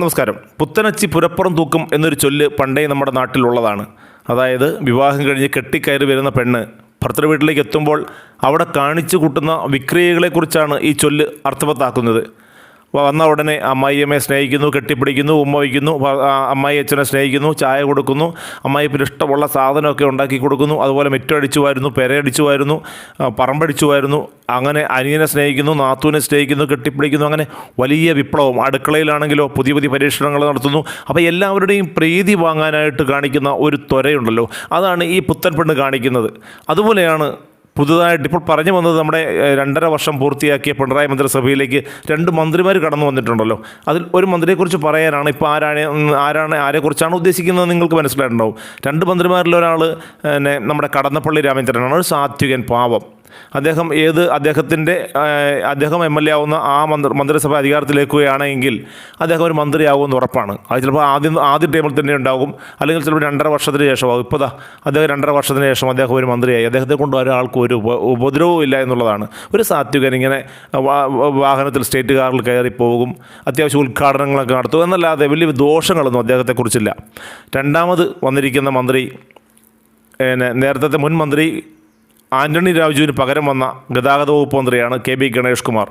നമസ്കാരം. പുത്തനച്ചി പുരപ്പുറം തൂക്കും എന്നൊരു ചൊല്ല് പണ്ടേ നമ്മുടെ നാട്ടിലുള്ളതാണ്. അതായത് വിവാഹം കഴിഞ്ഞ് കെട്ടിക്കയറി വരുന്ന പെണ്ണ് ഭർത്തൃ വീട്ടിലേക്ക് എത്തുമ്പോൾ അവിടെ കാണിച്ചു കൂട്ടുന്ന വിക്രിയകളെക്കുറിച്ചാണ് ഈ ചൊല്ല് അർത്ഥവത്താക്കുന്നത്. വന്ന ഉടനെ അമ്മായിയമ്മയെ സ്നേഹിക്കുന്നു കെട്ടിപ്പിടിക്കുന്നു ഉമ്മ വയ്ക്കുന്നു അമ്മായി അച്ഛനെ സ്നേഹിക്കുന്നു ചായ കൊടുക്കുന്നു അമ്മായിപ്പിന് ഇഷ്ടമുള്ള സാധനമൊക്കെ ഉണ്ടാക്കി കൊടുക്കുന്നു അതുപോലെ മുറ്റടിച്ചു പെരയടിച്ചുമായിരുന്നു പെരയടിച്ചു വാരുന്നു പറമ്പടിച്ചു വാരുന്നു അങ്ങനെ അനിയനെ സ്നേഹിക്കുന്നു നാത്തൂനെ സ്നേഹിക്കുന്നു കെട്ടിപ്പിടിക്കുന്നു അങ്ങനെ വലിയ വിപ്ലവം. അടുക്കളയിലാണെങ്കിലോ പുതിയ പുതിയ പരീക്ഷണങ്ങൾ നടത്തുന്നു. അപ്പോൾ എല്ലാവരുടെയും പ്രീതി വാങ്ങാനായിട്ട് കാണിക്കുന്ന ഒരു ത്വരയുണ്ടല്ലോ. അതാണ് ഈ പുത്തൻ പെണ്ണ് കാണിക്കുന്നത്. അതുപോലെയാണ് പുതുതായിട്ട് ഇപ്പോൾ പറഞ്ഞു വന്നത് നമ്മുടെ രണ്ടര വർഷം പൂർത്തിയാക്കിയ പിണറായി മന്ത്രിസഭയിലേക്ക് രണ്ട് മന്ത്രിമാർ കടന്നു വന്നിട്ടുണ്ടല്ലോ. അതിൽ ഒരു മന്ത്രിയെക്കുറിച്ച് പറയാനാണ് ഇപ്പോൾ ആരാണ് ആരാണ് ആരെക്കുറിച്ചാണ് ഉദ്ദേശിക്കുന്നത് നിങ്ങൾക്ക് മനസ്സിലായിട്ടുണ്ടാവും. രണ്ട് മന്ത്രിമാരിൽ ഒരാൾ നമ്മുടെ കടന്നപ്പള്ളി രാമചന്ദ്രനാണ്. ഒരു സാത്വികൻ പാവം. അദ്ദേഹം ഏത് അദ്ദേഹത്തിന്റെ അദ്ദേഹം എം എൽ എ ആവുന്ന ആ മന്ത്രി മന്ത്രിസഭ അധികാരത്തിലേക്കുകയാണെങ്കിൽ അദ്ദേഹം ഒരു മന്ത്രിയാകുമെന്ന് ഉറപ്പാണ്. അത് ചിലപ്പോൾ ആദ്യം ആദ്യ ടൈമിൽ തന്നെ ഉണ്ടാകും. അല്ലെങ്കിൽ ചിലപ്പോൾ രണ്ടര വർഷത്തിന് ശേഷമാകും ഇപ്പോൾ ദാ അദ്ദേഹം രണ്ടര വർഷത്തിന് ശേഷം അദ്ദേഹം ഒരു മന്ത്രിയായി. അദ്ദേഹത്തെ കൊണ്ട് ഒരാൾക്കും ഒരു ഉപ- ഉപദ്രവവും ഇല്ല എന്നുള്ളതാണ്. ഒരു സാത്വികൻ ഇങ്ങനെ വാഹനത്തിൽ സ്റ്റേറ്റ് കാറിൽ കയറി പോകും. അത്യാവശ്യം ഉദ്ഘാടനങ്ങളൊക്കെ നടത്തും. എന്നല്ലാതെ വലിയ ദോഷങ്ങളൊന്നും അദ്ദേഹത്തെക്കുറിച്ചില്ല. രണ്ടാമത് വന്നിരിക്കുന്ന മന്ത്രി നേരത്തെ മുൻ മന്ത്രി ആന്റണി രാജുവിന് പകരം വന്ന ഗതാഗത വകുപ്പ് മന്ത്രിയാണ് കെ ബി ഗണേഷ് കുമാർ.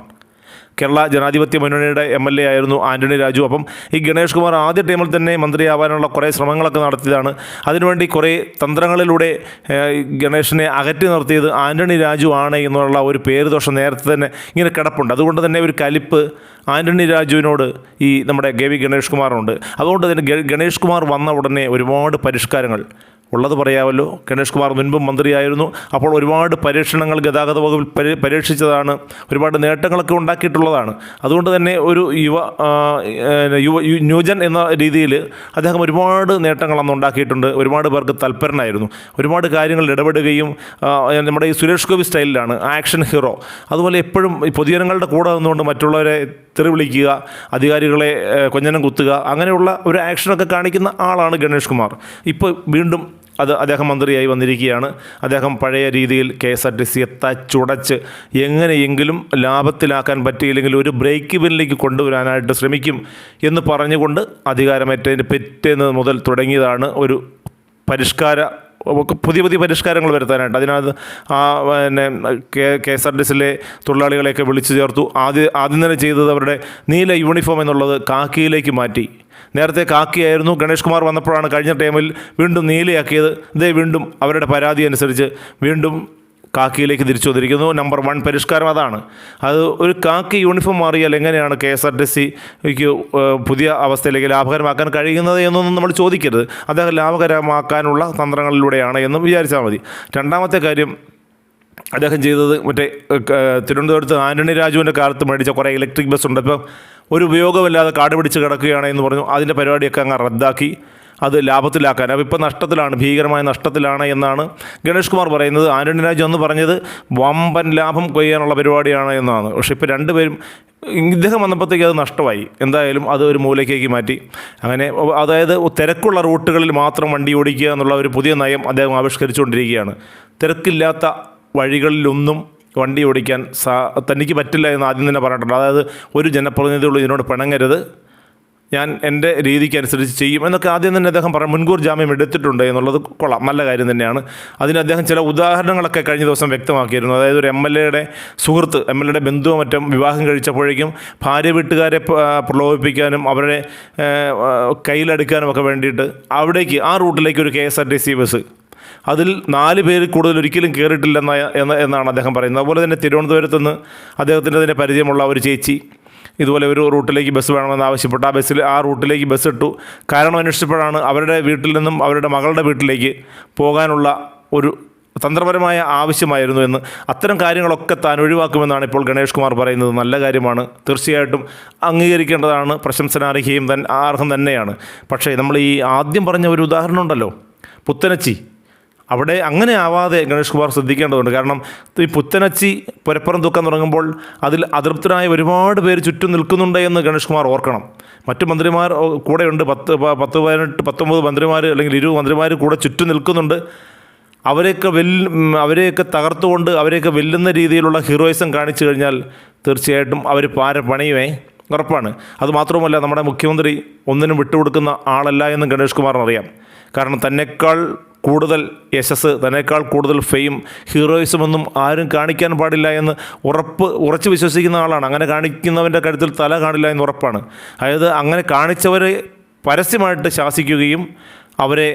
കേരള ജനാധിപത്യ മുന്നണിയുടെ എം എൽ എ ആയിരുന്നു ആന്റണി രാജു. അപ്പം ഈ ഗണേഷ് കുമാർ ആദ്യ ടൈമിൽ തന്നെ മന്ത്രിയാവാനുള്ള കുറേ ശ്രമങ്ങളൊക്കെ നടത്തിയതാണ്. അതിനുവേണ്ടി കുറേ തന്ത്രങ്ങളിലൂടെ ഗണേഷിനെ അകറ്റി നിർത്തിയത് ആന്റണി രാജു ആണ് എന്നുള്ള ഒരു പേര് ദോഷം നേരത്തെ തന്നെ ഇങ്ങനെ കിടപ്പുണ്ട്. അതുകൊണ്ട് തന്നെ ഒരു കലിപ്പ് ആന്റണി രാജുവിനോട് ഈ നമ്മുടെ കെ വി ഗണേഷ് കുമാറിനുണ്ട്. അതുകൊണ്ട് തന്നെ ഗണേഷ് കുമാർ വന്ന ഉടനെ ഒരുപാട് പരിഷ്കാരങ്ങൾ ഉള്ളത് പറയാമല്ലോ. ഗണേഷ് കുമാർ മുൻപും മന്ത്രിയായിരുന്നു. അപ്പോൾ ഒരുപാട് പരീക്ഷണങ്ങൾ ഗതാഗത വകുപ്പിൽ പരി പരീക്ഷിച്ചതാണ്. ഒരുപാട് നേട്ടങ്ങളൊക്കെ ഉണ്ടാക്കിയിട്ടുള്ളതാണ്. അതുകൊണ്ട് തന്നെ ഒരു യുവ യുവ ന്യൂജൻ എന്ന രീതിയിൽ അദ്ദേഹം ഒരുപാട് നേട്ടങ്ങൾ അന്ന് ഉണ്ടാക്കിയിട്ടുണ്ട്. ഒരുപാട് പേർക്ക് തൽപരനായിരുന്നു. ഒരുപാട് കാര്യങ്ങളിൽ ഇടപെടുകയും നമ്മുടെ ഈ സുരേഷ് ഗോപി സ്റ്റൈലിലാണ് ആക്ഷൻ ഹീറോ. അതുപോലെ എപ്പോഴും പൊതുജനങ്ങളുടെ കൂടെ നിന്നുകൊണ്ട് മറ്റുള്ളവരെ തെറി വിളിക്കുക അധികാരികളെ കൊഞ്ഞനം കുത്തുക അങ്ങനെയുള്ള ഒരു ആക്ഷനൊക്കെ കാണിക്കുന്ന ആളാണ് ഗണേഷ് കുമാർ. ഇപ്പോൾ വീണ്ടും അത് അദ്ദേഹം മന്ത്രിയായി വന്നിരിക്കുകയാണ്. അദ്ദേഹം പഴയ രീതിയിൽ കെ എസ് ആർ ടി സിയെ തച്ചുടച്ച് എങ്ങനെയെങ്കിലും ലാഭത്തിലാക്കാൻ പറ്റിയില്ലെങ്കിൽ ഒരു ബ്രേക്ക് ബില്ലിലേക്ക് കൊണ്ടുവരാനായിട്ട് ശ്രമിക്കും എന്ന് പറഞ്ഞുകൊണ്ട് അധികാരമേറ്റതിന് പിറ്റേന്ന് മുതൽ തുടങ്ങിയതാണ് ഒരു പരിഷ്കാര പുതിയ പുതിയ പരിഷ്കാരങ്ങൾ വരുത്താനായിട്ട്. അതിനകത്ത് ആ പിന്നെ K K S R T സിയിലെ തൊഴിലാളികളെയൊക്കെ വിളിച്ചു ചേർത്തു. ആദ്യം ആദ്യം തന്നെ ചെയ്തത് അവരുടെ നീല യൂണിഫോം എന്നുള്ളത് കാക്കിയിലേക്ക് മാറ്റി. നേരത്തെ കാക്കിയായിരുന്നു. ഗണേഷ് കുമാർ വന്നപ്പോഴാണ് കഴിഞ്ഞ ടൈമിൽ വീണ്ടും നീലയാക്കിയത്. ഇതേ വീണ്ടും അവരുടെ പരാതി അനുസരിച്ച് വീണ്ടും കാക്കിയിലേക്ക് തിരിച്ചു വന്നിരിക്കുന്നു നമ്പർ വൺ പരിഷ്കാരം അതാണ്. അത് ഒരു കാക്കി യൂണിഫോം മാറിയാൽ എങ്ങനെയാണ് കെ എസ് ആർ ടി സിക്ക് പുതിയ അവസ്ഥയിലേക്ക് ലാഭകരമാക്കാൻ കഴിയുന്നത് എന്നൊന്നും നമ്മൾ ചോദിക്കരുത്. അദ്ദേഹം ലാഭകരമാക്കാനുള്ള തന്ത്രങ്ങളിലൂടെയാണ് എന്നും വിചാരിച്ചാൽ മതി. രണ്ടാമത്തെ കാര്യം അദ്ദേഹം ചെയ്തത് മറ്റേ തിരുവനന്തപുരത്ത് ആന്റണി രാജുവിന്റെ കാലത്ത് മേടിച്ച കുറേ ഇലക്ട്രിക് ബസ് ഉണ്ട്. ഇപ്പം ഒരു ഉപയോഗമില്ലാതെ കാട് പിടിച്ച് കിടക്കുകയാണ് എന്ന് പറഞ്ഞു. അതിന്റെ പരിപാടിയൊക്കെ അങ്ങ് റദ്ദാക്കി. അത് ലാഭത്തിലാക്കാൻ. അപ്പോൾ ഇപ്പോൾ നഷ്ടത്തിലാണ് ഭീകരമായ നഷ്ടത്തിലാണ് എന്നാണ് ഗണേഷ് കുമാർ പറയുന്നത്. ആന്റണി രാജു എന്ന് പറഞ്ഞത് വമ്പൻ ലാഭം കൊയ്യാനുള്ള പരിപാടിയാണ് എന്നാണ്. പക്ഷേ ഇപ്പോൾ രണ്ടുപേരും ഇദ്ദേഹം വന്നപ്പോഴത്തേക്ക് അത് നഷ്ടമായി. എന്തായാലും അത് ഒരു മൂലയ്ക്കേക്ക് മാറ്റി. അങ്ങനെ അതായത് തിരക്കുള്ള റൂട്ടുകളിൽ മാത്രം വണ്ടി ഓടിക്കുക എന്നുള്ള ഒരു പുതിയ നയം അദ്ദേഹം ആവിഷ്കരിച്ചുകൊണ്ടിരിക്കുകയാണ്. തിരക്കില്ലാത്ത വഴികളിലൊന്നും വണ്ടി ഓടിക്കാൻ സാ തനിക്ക് പറ്റില്ല എന്ന് ആദ്യം തന്നെ പറഞ്ഞിട്ടുണ്ട്. അതായത് ഒരു ജനപ്രതിനിധികളും ഇതിനോട് പിണങ്ങരുത്. ഞാൻ എന്റെ രീതിക്കനുസരിച്ച് ചെയ്യും എന്നൊക്കെ ആദ്യം തന്നെ അദ്ദേഹം പറഞ്ഞു മുൻകൂർ ജാമ്യം എടുത്തിട്ടുണ്ട് എന്നുള്ളത് കൊള്ളാം. നല്ല കാര്യം തന്നെയാണ്. അതിന് അദ്ദേഹം ചില ഉദാഹരണങ്ങളൊക്കെ കഴിഞ്ഞ ദിവസം വ്യക്തമാക്കിയിരുന്നു. അതായത് ഒരു എം എൽ എയുടെ സുഹൃത്ത് എം എൽ എയുടെ ബന്ധുവോ മറ്റും വിവാഹം കഴിച്ചപ്പോഴേക്കും ഭാര്യ വീട്ടുകാരെ പ്രലോഭിപ്പിക്കാനും അവരെ കയ്യിലെടുക്കാനും ഒക്കെ വേണ്ടിയിട്ട് അവിടേക്ക് ആ റൂട്ടിലേക്ക് ഒരു K S R T C bus അതിൽ നാല് പേര് കൂടുതൽ ഒരിക്കലും കയറിയിട്ടില്ലെന്ന എന്ന എന്നാണ് അദ്ദേഹം പറയുന്നത്. അതുപോലെ തന്നെ തിരുവനന്തപുരത്ത് നിന്ന് അദ്ദേഹത്തിന്റെ തന്നെ പരിചയമുള്ള ഒരു ചേച്ചി ഇതുപോലെ ഒരു റൂട്ടിലേക്ക് ബസ് വേണമെന്ന് ആവശ്യപ്പെട്ടു. ആ ബസ്സിൽ ആ റൂട്ടിലേക്ക് ബസ് ഇട്ടു. കാരണം അന്വേഷിച്ചപ്പോഴാണ് അവരുടെ വീട്ടിൽ നിന്നും അവരുടെ മകളുടെ വീട്ടിലേക്ക് പോകാനുള്ള ഒരു തന്ത്രപരമായ ആവശ്യമായിരുന്നു എന്ന്. അത്തരം കാര്യങ്ങളൊക്കെ താൻ ഒഴിവാക്കുമെന്നാണ് ഇപ്പോൾ ഗണേഷ് കുമാർ പറയുന്നത്. നല്ല കാര്യമാണ്. തീർച്ചയായിട്ടും അംഗീകരിക്കേണ്ടതാണ്. പ്രശംസനാർഹിയും തൻ അർഹം തന്നെയാണ്. പക്ഷേ നമ്മൾ ഈ ആദ്യം പറഞ്ഞ ഒരു ഉദാഹരണം ഉണ്ടല്ലോ. പുത്തനച്ചി. അവിടെ അങ്ങനെ ആവാതെ ഗണേഷ് കുമാർ ശ്രദ്ധിക്കേണ്ടതുണ്ട്. കാരണം ഈ പുത്തനച്ചി പുരപ്പുറം തൂക്കാൻ തുടങ്ങുമ്പോൾ അതിൽ അതൃപ്തരായ ഒരുപാട് പേര് ചുറ്റും നിൽക്കുന്നുണ്ട് എന്ന് ഗണേഷ് കുമാർ ഓർക്കണം. മറ്റു മന്ത്രിമാർ കൂടെയുണ്ട്. പത്ത് പത്ത് പതിനെട്ട് പത്തൊമ്പത് മന്ത്രിമാർ അല്ലെങ്കിൽ ഇരുപത് മന്ത്രിമാർ കൂടെ ചുറ്റും നിൽക്കുന്നുണ്ട്. അവരെയൊക്കെ വെല്ല് അവരെയൊക്കെ തകർത്തുകൊണ്ട് അവരെയൊക്കെ വെല്ലുന്ന രീതിയിലുള്ള ഹീറോയിസം കാണിച്ചു കഴിഞ്ഞാൽ തീർച്ചയായിട്ടും അവർ പാര പണിയുമേ ഉറപ്പാണ്. അതുമാത്രവുമല്ല നമ്മുടെ മുഖ്യമന്ത്രി ഒന്നിനും വിട്ടുകൊടുക്കുന്ന ആളല്ല എന്ന് ഗണേഷ് കുമാറിനറിയാം. കാരണം തന്നെക്കാൾ കൂടുതൽ യശസ് തന്നെക്കാൾ കൂടുതൽ ഫെയിം ഹീറോയിസം ഒന്നും ആരും കാണിക്കാൻ പാടില്ല എന്ന് ഉറപ്പ് ഉറച്ചു വിശ്വസിക്കുന്ന ആളാണ്. അങ്ങനെ കാണിക്കുന്നവന്റെ കഴുത്തിൽ തല കാണില്ല എന്ന് ഉറപ്പാണ്. അതായത് അങ്ങനെ കാണിച്ചവരെ പരസ്യമായിട്ട് ശാസിക്കുകയും അവരെ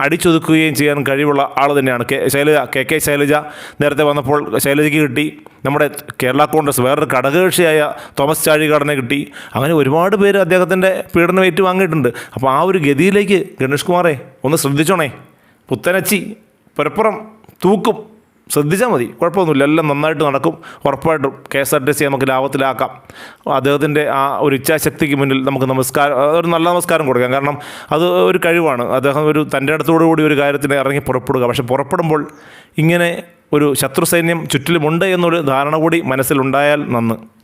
അടിച്ചൊതുക്കുകയും ചെയ്യാൻ കഴിവുള്ള ആൾ തന്നെയാണ്. K Shailaja K K Shailaja നേരത്തെ വന്നപ്പോൾ ശൈലജയ്ക്ക് കിട്ടി. നമ്മുടെ കേരള കോൺഗ്രസ് വേറൊരു ഘടകകക്ഷിയായ തോമസ് ചാഴികാടനെ കിട്ടി. അങ്ങനെ ഒരുപാട് പേര് അദ്ദേഹത്തിന്റെ പീഡനം ഏറ്റുവാങ്ങിയിട്ടുണ്ട്. അപ്പോൾ ആ ഒരു ഗതിയിലേക്ക് ഗണേഷ് കുമാറെ ഒന്ന് ശ്രദ്ധിച്ചോണേ. പുത്തനച്ചി പുരപ്പുറം തൂക്കും. ശ്രദ്ധിച്ചാൽ മതി. കുഴപ്പമൊന്നുമില്ല. എല്ലാം നന്നായിട്ട് നടക്കും. ഉറപ്പായിട്ടും K S R T C നമുക്ക് ലാഭത്തിലാക്കാം. അദ്ദേഹത്തിന്റെ ആ ഒരു ഇച്ഛാശക്തിക്ക് മുന്നിൽ നമുക്ക് നമസ്കാരം ഒരു നല്ല നമസ്കാരം കൊടുക്കാം. കാരണം അത് ഒരു കഴിവാണ്. അദ്ദേഹം ഒരു തന്റെ അടുത്തോടു കൂടി ഒരു കാര്യത്തിന് ഇറങ്ങി പുറപ്പെടുക. പക്ഷെ പുറപ്പെടുമ്പോൾ ഇങ്ങനെ ഒരു ശത്രു സൈന്യം ചുറ്റിലുമുണ്ട് എന്നൊരു ധാരണ കൂടി മനസ്സിലുണ്ടായാൽ നന്ന്.